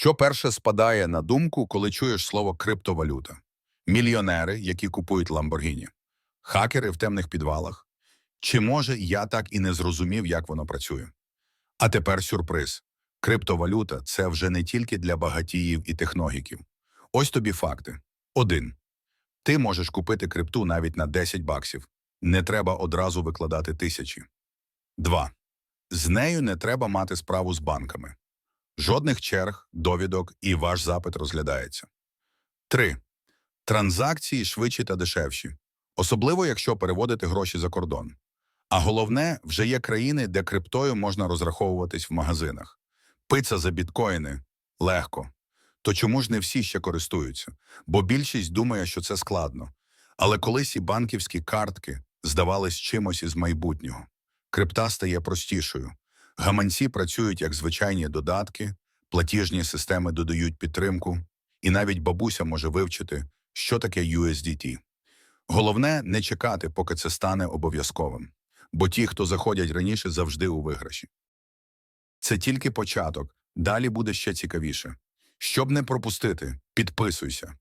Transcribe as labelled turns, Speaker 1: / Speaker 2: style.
Speaker 1: Що перше спадає на думку, коли чуєш слово криптовалюта? Мільйонери, які купують Ламборгіні, хакери в темних підвалах. Чи може я так і не зрозумів, як воно працює? А тепер сюрприз. Криптовалюта це вже не тільки для багатіїв і техногіків. Ось тобі факти. Один. Ти можеш купити крипту навіть на 10 баксів. Не треба одразу викладати тисячі. Два. З нею не треба мати справу з банками. Жодних черг, довідок і ваш запит розглядається. 3. Транзакції швидші та дешевші, особливо якщо переводити гроші за кордон. А головне, вже є країни, де криптою можна розраховуватись в магазинах. Пицца за біткоїни легко. То чому ж не всі ще користуються? Бо більшість думає, що це складно. Але колись і банківські картки здавались чимось із майбутнього. Крипта стає простішою. Гаманці працюють як звичайні додатки, платіжні системи додають підтримку, і навіть бабуся може вивчити, що таке USDT. Головне не чекати, поки це стане обов'язковим, бо ті, хто заходять раніше, завжди у виграші. Це тільки початок, далі буде ще цікавіше. Щоб не пропустити, підписуйся,